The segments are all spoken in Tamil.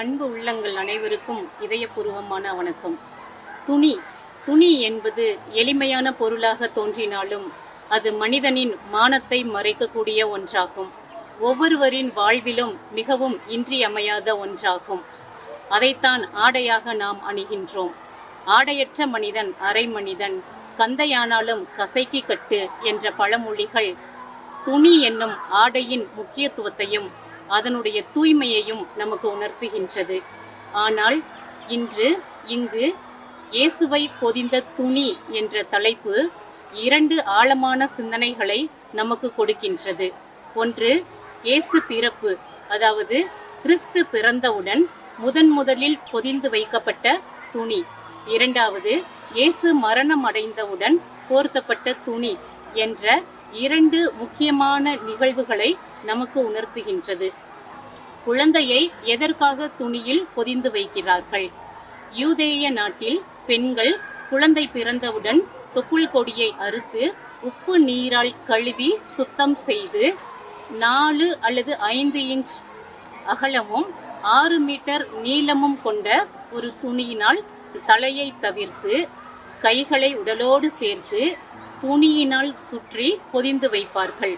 அன்பு உள்ளங்கள் அனைவருக்கும் இதயபூர்வமான வணக்கம். துணி துணி என்பது எளிமையான பொருளாக தோன்றினாலும் அது மனிதனின் மானத்தை மறைக்கக்கூடிய ஒன்றாகும். ஒவ்வொருவரின் வாழ்விலும் மிகவும் இன்றியமையாத ஒன்றாகும். அதைத்தான் ஆடையாக நாம் அணிகின்றோம். ஆடையற்ற மனிதன் அரை மனிதன் கந்தையானாலும் கசைக்கு கட்டு என்ற பழமொழிகள் துணி என்னும் ஆடையின் முக்கியத்துவத்தையும் அதனுடைய தூய்மையையும் நமக்கு உணர்த்துகின்றது. ஆனால் இன்று இங்கு இயேசுவை பொதிந்த துணி என்ற தலைப்பு இரண்டு ஆழமான சிந்தனைகளை நமக்கு கொடுக்கின்றது. ஒன்று இயேசு பிறப்பு அதாவது கிறிஸ்து பிறந்தவுடன் முதன் முதலில் பொதிந்து வைக்கப்பட்ட துணி. இரண்டாவது இயேசு மரணம் அடைந்தவுடன் போர்த்தப்பட்ட துணி என்ற இரண்டு முக்கியமான நிகழ்வுகளை நமக்கு உணர்த்துகின்றது. குழந்தையை எதற்காக துணியில் பொதிந்து வைக்கிறார்கள்? யூதேய நாட்டில் பெண்கள் குழந்தை பிறந்தவுடன் தொப்புள் கொடியை அறுத்து உப்பு நீரால் கழுவி சுத்தம் செய்து நாலு அல்லது ஐந்து இன்ச் அகலமும் ஆறு மீட்டர் நீளமும் கொண்ட ஒரு துணியினால் தலையை தவிர்த்து கைகளை உடலோடு சேர்த்து துணியினால் சுற்றி பொதிந்து வைப்பார்கள்.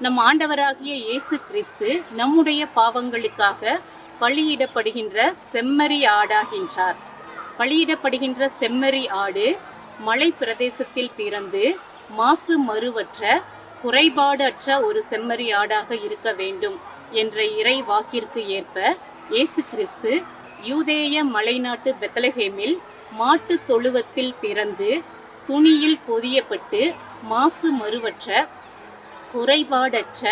நம் ஆண்டவராகிய இயேசு கிறிஸ்து நம்முடைய பாவங்களுக்காக பலியிடப்படுகின்ற செம்மறி ஆடாகின்றார். பலியிடப்படுகின்ற செம்மறி ஆடு மலை பிரதேசத்தில் பிறந்து மாசு மறுவற்ற குறைபாடு அற்ற ஒரு செம்மறி ஆடாக இருக்க வேண்டும் என்ற இறை வாக்கிற்கு ஏற்ப இயேசு கிறிஸ்து யூதேய மலைநாட்டு பெத்தலஹேமில் மாட்டு தொழுவத்தில் பிறந்து துணியில் பொதியப்பட்டு மாசு மறுவற்ற குறைபாடற்ற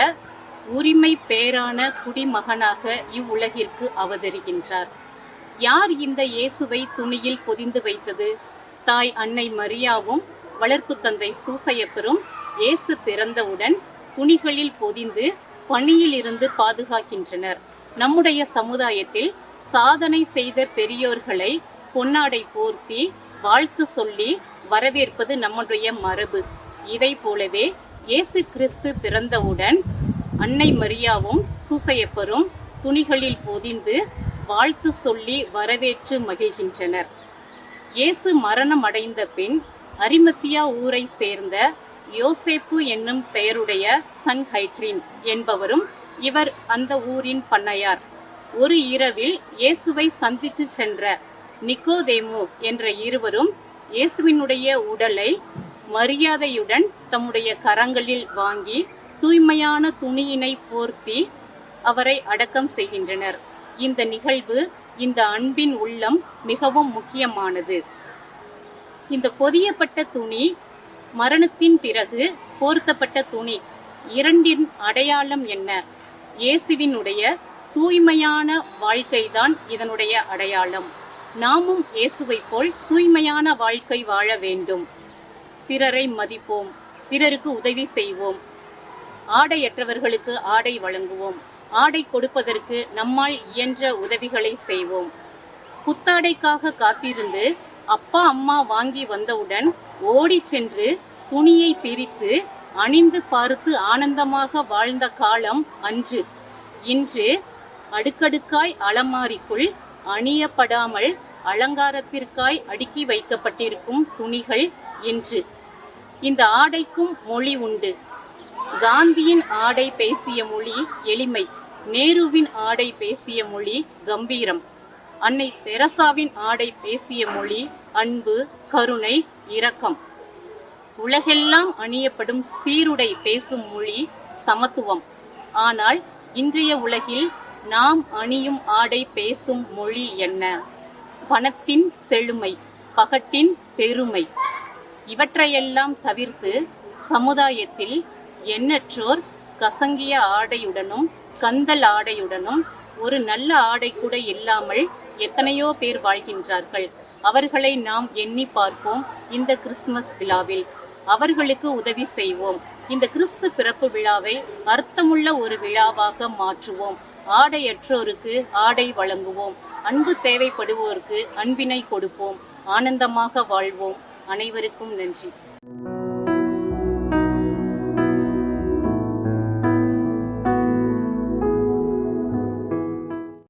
உரிமை பேரான குடிமகனாக இவ்வுலகிற்கு அவதரிக்கின்றார். யார் இந்த இயேசுவை துணியில் பொதிந்து வைத்தது? தாய் அன்னை மரியாவும் வளர்ப்பு தந்தை சூசையப்பரும் இயேசு பிறந்தவுடன் துணிகளில் பொதிந்து பணியிலிருந்து பாதுகாக்கின்றனர். நம்முடைய சமுதாயத்தில் சாதனை செய்த பெரியோர்களை பொன்னாடை போர்த்தி வாழ்த்து சொல்லி வரவேற்பது நம்முடைய மரபு. இதை போலவே இயேசு கிறிஸ்து பிறந்தவுடன் அன்னை மரியாவும் சூசையப்பரும் துணிகளில் பொதிந்து வாழ்த்து சொல்லி வரவேற்று மகிழ்கின்றனர். இயேசு மரணம் அடைந்த பின் அரிமத்தியா ஊரை சேர்ந்த யோசேப்பு என்னும் பெயருடைய சன் ஹைட்ரின் என்பவரும் இவர் அந்த ஊரின் பண்ணையார். ஒரு இரவில் இயேசுவை சந்தித்து சென்ற நிக்கோதேமு என்ற இருவரும் இயேசுவினுடைய உடலை மரியாதையுடன் தம்முடைய கரங்களில் வாங்கி தூய்மையான துணியினை போர்த்தி அவரை அடக்கம் செய்கின்றனர். இந்த நிகழ்வு இந்த அன்பின் உள்ளம் மிகவும் முக்கியமானது. இந்த பொதியப்பட்ட துணி மரணத்தின் பிறகு போர்த்தப்பட்ட துணி இரண்டின் அடையாளம் என்ன? இயேசுவினுடைய தூய்மையான வாழ்க்கைதான் இதனுடைய அடையாளம். நாமும் இயேசுவை போல் தூய்மையான வாழ்க்கை வாழ வேண்டும். பிறரை மதிப்போம் பிறருக்கு உதவி செய்வோம். ஆடையற்றவர்களுக்கு ஆடை வழங்குவோம். ஆடை கொடுப்பதற்கு நம்மால் இயன்ற உதவிகளை செய்வோம். புத்தாடைக்காக காத்திருந்து அப்பா அம்மா வாங்கி வந்தவுடன் ஓடி சென்று துணியை பிரித்து அணிந்து பார்த்து ஆனந்தமாக வாழ்ந்த காலம் அன்று. இன்று அடுக்கடுக்காய் அலமாரிக்குள் அணியப்படாமல் அலங்காரத்திற்காய் அடுக்கி வைக்கப்பட்டிருக்கும் துணிகள் இன்று. இந்த ஆடைக்கும் மொழி உண்டு. காந்தியின் ஆடை பேசிய மொழி எளிமை நேருவின் ஆடை பேசிய மொழி கம்பீரம். அன்னை தெரசாவின் ஆடை பேசிய மொழி அன்பு கருணை இரக்கம். உலகெல்லாம் அணியப்படும் சீருடை பேசும் மொழி சமத்துவம். ஆனால் இன்றைய உலகில் நாம் அணியும் ஆடை பேசும் மொழி என்ன? பணத்தின் செழுமை பகட்டின் பெருமை. இவற்றையெல்லாம் தவிர்த்து சமுதாயத்தில் எண்ணற்றோர் கசங்கிய ஆடையுடனும் கந்தல் ஆடையுடனும் ஒரு நல்ல ஆடை கூட இல்லாமல் எத்தனையோ பேர் வாழ்கின்றார்கள். அவர்களை நாம் எண்ணி பார்ப்போம் இந்த கிறிஸ்துமஸ் விழாவில். அவர்களுக்கு உதவி செய்வோம். இந்த கிறிஸ்து பிறப்பு விழாவை அர்த்தமுள்ள ஒரு விழாவாக மாற்றுவோம். ஆடையற்றோருக்கு ஆடை வழங்குவோம். அன்பு தேவைப்படுவோருக்கு அன்பினை கொடுப்போம். ஆனந்தமாக வாழ்வோம். அனைவருக்கும் நன்றி.